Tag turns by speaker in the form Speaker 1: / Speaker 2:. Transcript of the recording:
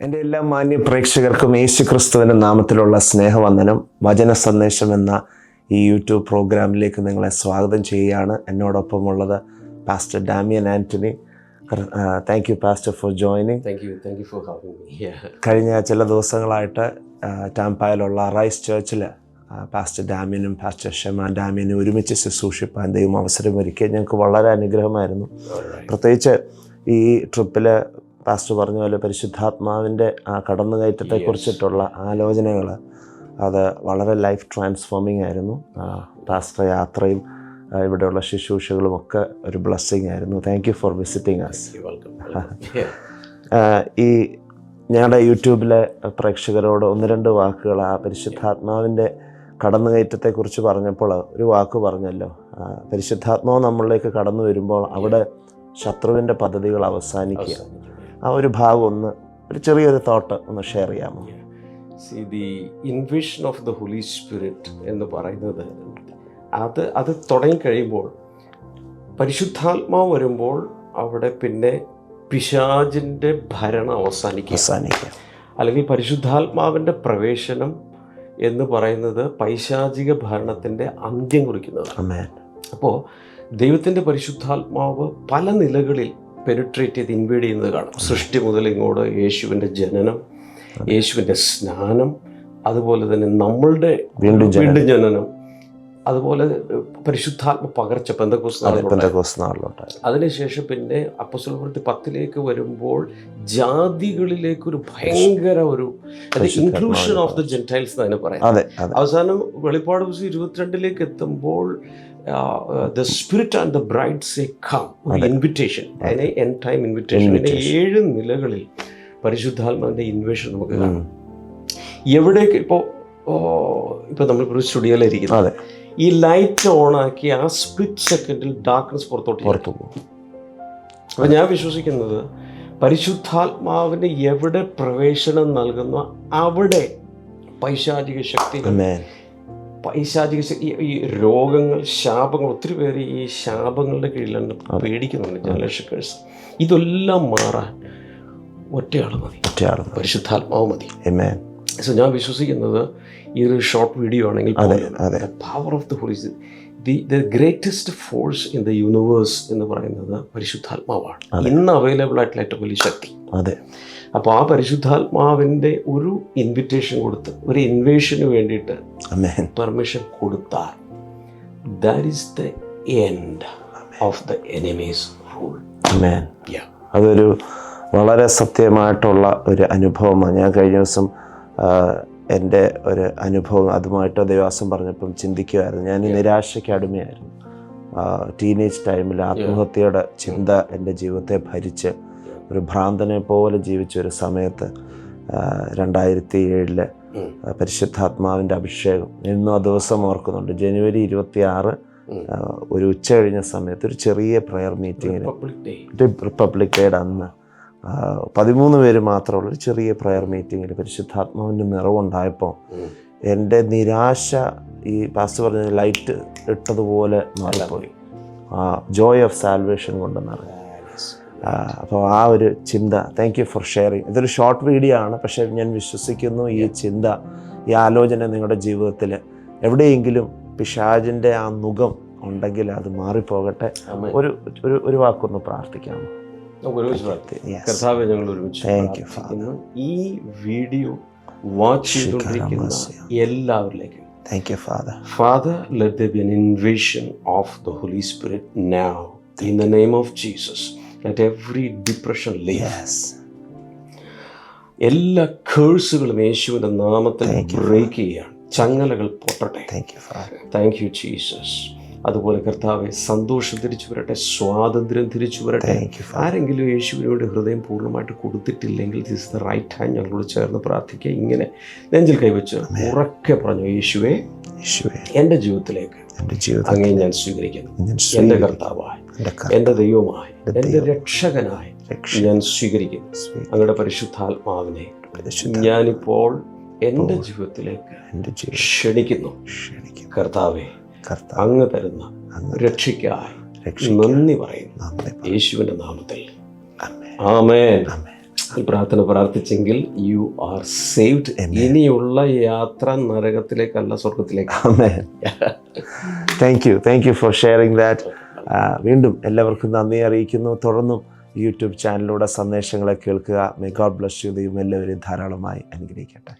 Speaker 1: എന്റെ എല്ലാ മാന്യ പ്രേക്ഷകർക്കും യേശു ക്രിസ്തുവിന്റെ നാമത്തിലുള്ള സ്നേഹവന്ദനം വചന സന്ദേശം എന്ന ഈ യൂട്യൂബ് പ്രോഗ്രാമിലേക്ക് നിങ്ങളെ സ്വാഗതം ചെയ്യുകയാണ്. എന്നോടൊപ്പമുള്ളത് pastor Damian Antony thank you pastor for joining
Speaker 2: thank you thank you for
Speaker 1: കഴിഞ്ഞ ചില ദിവസങ്ങളായിട്ട് ആ, ടാംപായിലുള്ള റൈസ് ചേർച്ചിൽ പാസ്റ്റർ ഡാമിയനും പാസ്റ്റർ ഷമ ഡാമിയനും ഒരുമിച്ച് ശുശ്രൂഷിപ്പാൻ ദൈവം അവസരം ഒരുക്കിയത് ഞങ്ങൾക്ക് വളരെ അനുഗ്രഹമായിരുന്നു. പ്രത്യേകിച്ച് ഈ ട്രിപ്പിൽ പാസ്റ്റർ പറഞ്ഞ പോലെ പരിശുദ്ധാത്മാവിന്റെ ആ കടന്നുകയറ്റത്തെ കുറിച്ചിട്ടുള്ള ആലോചനകൾ അത് വളരെ ലൈഫ് ട്രാൻസ്ഫോമിംഗ് ആയിരുന്നു. പാസ്റ്റർ യാത്രയും ഇവിടെയുള്ള ശുശ്രൂഷകളും ഒക്കെ ഒരു ബ്ലെസ്സിങ് ആയിരുന്നു. Thank you for visiting us. ഈ ഞങ്ങളുടെ യൂട്യൂബിലെ പ്രേക്ഷകരോട് ഒന്ന് രണ്ട് വാക്കുകൾ ആ പരിശുദ്ധാത്മാവിന്റെ കടന്നുകയറ്റത്തെക്കുറിച്ച് പറഞ്ഞപ്പോൾ ഒരു വാക്ക് പറഞ്ഞല്ലോ. പരിശുദ്ധാത്മാവ് നമ്മളിലേക്ക് കടന്നു വരുമ്പോൾ അവിടെ ശത്രുവിന്റെ പദ്ധതികൾ അവസാനിക്കുക. ആ ഒരു ഭാഗം ഒന്ന് ഒരു ചെറിയൊരു തോട്ട് ഒന്ന് ഷെയർ ചെയ്യാമോ?
Speaker 2: See the invasion of the Holy Spirit എന്ന് പറയുന്നത് അത് അത് തുടങ്ങിക്കഴിയുമ്പോൾ പരിശുദ്ധാത്മാവ് വരുമ്പോൾ അവിടെ പിന്നെ പിശാജിന്റെ ഭരണം അവസാനിക്കുക.
Speaker 1: അവസാനിക്കുക.
Speaker 2: അല്ലെങ്കിൽ പരിശുദ്ധാത്മാവിന്റെ പ്രവേശനം എന്ന് പറയുന്നത് പൈശാചിക ഭരണത്തിന്റെ അന്ത്യം കുറിക്കുന്നതാണ്. അപ്പോൾ ദൈവത്തിന്റെ പരിശുദ്ധാത്മാവ് പല നിലകളിൽ പെനിട്രേറ്റ് ചെയ്ത് ഇൻവേഡ് ചെയ്യുന്നത് കാണാം. സൃഷ്ടി മുതൽ ഇങ്ങോട്ട് യേശുവിന്റെ ജനനം യേശുവിന്റെ സ്നാനം അതുപോലെ തന്നെ നമ്മളുടെ
Speaker 1: വീണ്ടും ജനനം.
Speaker 2: വീണ്ടും ജനനം അതുപോലെ പരിശുദ്ധാത്മ പകർച്ച
Speaker 1: അതെ
Speaker 2: പെന്തക്കോസ്
Speaker 1: പെന്തക്കോസ് നാളിലുണ്ടായിരുന്നു
Speaker 2: അതിനുശേഷം പിന്നെ അപ്പസുലവൃത്തി പത്തിലേക്ക് വരുമ്പോൾ ജാതികളിലേക്ക് ഒരു ഭയങ്കര ഒരു ഇൻക്ലൂഷൻ ഓഫ് ദ ജെന്റൈൽസ്
Speaker 1: അതെ
Speaker 2: അവസാനം വെളിപ്പാട് ദിവസം ഇരുപത്തിരണ്ടിലേക്ക് എത്തുമ്പോൾ the Spirit and the brides a come ഒരു ഇൻവിറ്റേഷൻ അതിനെ എൻ ടൈം ഇൻവിറ്റേഷൻ അതിന്റെ ഏഴ് നിലകളിൽ പരിശുദ്ധാത്മാവിന്റെ ഇൻവേഷൻ നമുക്ക് കാണാം. എവിടേക്ക് ഇപ്പോൾ ഇപ്പോൾ നമ്മളിപ്പോൾ ഒരു സ്റ്റുഡിയോയിലിരിക്കുന്നു
Speaker 1: അതെ.
Speaker 2: ഈ ലൈറ്റ് ഓൺ ആക്കി ആ സ്പ്ലിറ്റ് സെക്കൻഡിൽ ഡാർക്ക്നെസ് പുറത്തോട്ട്.
Speaker 1: പുറത്തു പോകും.
Speaker 2: അപ്പം ഞാൻ വിശ്വസിക്കുന്നത് പരിശുദ്ധാത്മാവിന് എവിടെ പ്രവേശനം നൽകുന്നു? അവിടെ പൈശാചിക ശക്തി പൈശാചിക ഈ- രോഗങ്ങൾ ശാപങ്ങൾ ഒത്തിരി പേര് ഈ ശാപങ്ങളുടെ കീഴിലാണ് പേടിക്കുന്നുണ്ട് ജനലക്ഷക്കേഴ്സ് ഇതെല്ലാം മാറാൻ ഒറ്റയാൾ മതി.
Speaker 1: ഒറ്റയാൾ
Speaker 2: പരിശുദ്ധാത്മാവ് മതി. സോ ഞാൻ വിശ്വസിക്കുന്നത് ഈ ഒരു ഷോർട്ട് വീഡിയോ ആണെങ്കിൽ power of the Holy the the greatest force in the universe എന്ന് പറയുന്നത് പരിശുദ്ധാത്മാവാണ്. ഇന്ന് അവൈലബിൾ ആയിട്ടുള്ള ഏറ്റവും വലിയ ശക്തി.
Speaker 1: അതെ.
Speaker 2: അപ്പോൾ ആ പരിശുദ്ധാത്മാവിന്റെ ഒരു ഇൻവിറ്റേഷൻ കൊടുത്ത് ഒരു ഇൻവേഷന് വേണ്ടിയിട്ട് പെർമിഷൻ കൊടുത്താൽ that is the end of the enemies rule
Speaker 1: അതൊരു വളരെ സത്യമായിട്ടുള്ള ഒരു അനുഭവമാണ്. ഞാൻ കഴിഞ്ഞ ദിവസം എന്റെ ഒരു അനുഭവം അതുമായിട്ട് ദേവാസം പറഞ്ഞപ്പം ചിന്തിക്കുമായിരുന്നു ഞാൻ നിരാശയ്ക്ക് അടിമയായിരുന്നു. ടീനേജ് ടൈമിൽ ആത്മഹത്യയുടെ ചിന്ത എന്റെ ജീവിതത്തെ ഭരിച്ച് ഒരു ഭ്രാന്തനെ പോലെ ജീവിച്ച ഒരു സമയത്ത് രണ്ടായിരത്തി
Speaker 2: ഏഴിൽ.
Speaker 1: പരിശുദ്ധാത്മാവിന്റെ അഭിഷേകം എന്നും ആ ദിവസം ഓർക്കുന്നുണ്ട്. ജനുവരി ഇരുപത്തി ആറ്. ഒരു ഉച്ച കഴിഞ്ഞ സമയത്ത് ഒരു ചെറിയ പ്രയർ മീറ്റിങ്ങിൽ
Speaker 2: ഡേ
Speaker 1: റിപ്പബ്ലിക് ഡേയുടെ അന്ന് പതിമൂന്ന് പേര് മാത്രമുള്ള ഒരു ചെറിയ പ്രയർ മീറ്റിങ്ങിൽ പരിശുദ്ധാത്മാവിന്റെ നിറവുണ്ടായപ്പോൾ എന്റെ നിരാശ ഈ പാസ്റ്റ് പറഞ്ഞ ലൈറ്റ് ഇട്ടതുപോലെ മാറിപ്പോയി. ആ ജോയ് ഓഫ് സാൽവേഷൻ കൊണ്ട് നിറഞ്ഞു അപ്പോൾ ആ ഒരു ചിന്ത താങ്ക് യു ഫോർ ഷെയറിങ് ഇതൊരു ഷോർട്ട് വീഡിയോ ആണ് പക്ഷേ ഞാൻ വിശ്വസിക്കുന്നു ഈ ചിന്ത ഈ ആലോചന നിങ്ങളുടെ ജീവിതത്തിൽ എവിടെയെങ്കിലും പിശാജിന്റെ ആ മുഖം ഉണ്ടെങ്കിൽ അത് മാറിപ്പോകട്ടെ. ഒരു ഒരു ഒരു വാക്കൊന്ന്
Speaker 2: പ്രാർത്ഥിക്കാം.
Speaker 1: Yes.
Speaker 2: ഞങ്ങൾ ഒരുമിച്ച് ഈ വീഡിയോ വാച്ച് ചെയ്തുകൊണ്ടിരിക്കുന്ന എല്ലാവരിലേക്കും.
Speaker 1: Thank you father
Speaker 2: father let the be invasion of the holy spirit now in In name of Jesus let every
Speaker 1: depression.
Speaker 2: എല്ലാ കേഴ്സുകളും യേശുവിന്റെ നാമത്തിൽ ബ്രേക്ക് ചെയ്യുകയാണ്. ചങ്ങലകൾ പൊട്ടട്ടെ. താങ്ക് യു ജീസസ് അതുപോലെ കർത്താവെ സന്തോഷം തിരിച്ചു വരട്ടെ സ്വാതന്ത്ര്യം തിരിച്ചു വരട്ടെ. ആരെങ്കിലും യേശുവിനോട് ഹൃദയം പൂർണമായിട്ട് കൊടുത്തിട്ടില്ലെങ്കിൽ ദിസ് ദ റൈറ്റ് ഹാൻഡ് ഞങ്ങളോട് ചേർന്ന് പ്രാർത്ഥിക്കുക. ഇങ്ങനെ നെഞ്ചിൽ കൈവച്ച് ഉറക്കെ പറഞ്ഞു യേശുവേ
Speaker 1: യേശുവേ
Speaker 2: എന്റെ ജീവിതത്തിലേക്ക് അങ്ങനെ ഞാൻ സ്വീകരിക്കുന്നു.
Speaker 1: എന്റെ
Speaker 2: കർത്താവായി എന്റെ ദൈവമായി എന്റെ രക്ഷകനായി ഞാൻ സ്വീകരിക്കുന്നു. അങ്ങയുടെ പരിശുദ്ധാത്മാവിനെ
Speaker 1: പരിശുദ്ധ
Speaker 2: ഞാനിപ്പോൾ എന്റെ ജീവിതത്തിലേക്ക് ക്ഷണിക്കുന്നു.
Speaker 1: ക്ഷണിക്കും
Speaker 2: കർത്താവെ അങ്ങ് തരുന്ന
Speaker 1: അങ്ങ്
Speaker 2: രക്ഷയ്ക്കായി
Speaker 1: രക്ഷിക്കും
Speaker 2: നന്ദി പറയുന്നു.
Speaker 1: യേശുവിന്റെ
Speaker 2: യേശുവിന്റെ നാമത്തിൽ.
Speaker 1: ആമേൻ.
Speaker 2: ഈ പ്രാർത്ഥന പ്രാർത്ഥിച്ചെങ്കിൽ യു ആർ സേവ്ഡ്. ഇനിയുള്ള യാത്ര നരകത്തിലേക്കല്ല സ്വർഗത്തിലേക്ക്
Speaker 1: ആമേൻ. Thank you thank you for sharing that വീണ്ടും എല്ലാവർക്കും നന്ദി അറിയിക്കുന്നു. തുടർന്നും യൂട്യൂബ് ചാനലിലൂടെ സന്ദേശങ്ങളെ കേൾക്കുക. മേ ഗോഡ് ബ്ലസ് യു എല്ലാവരെയും ധാരാളമായി അനുഗ്രഹിക്കട്ടെ.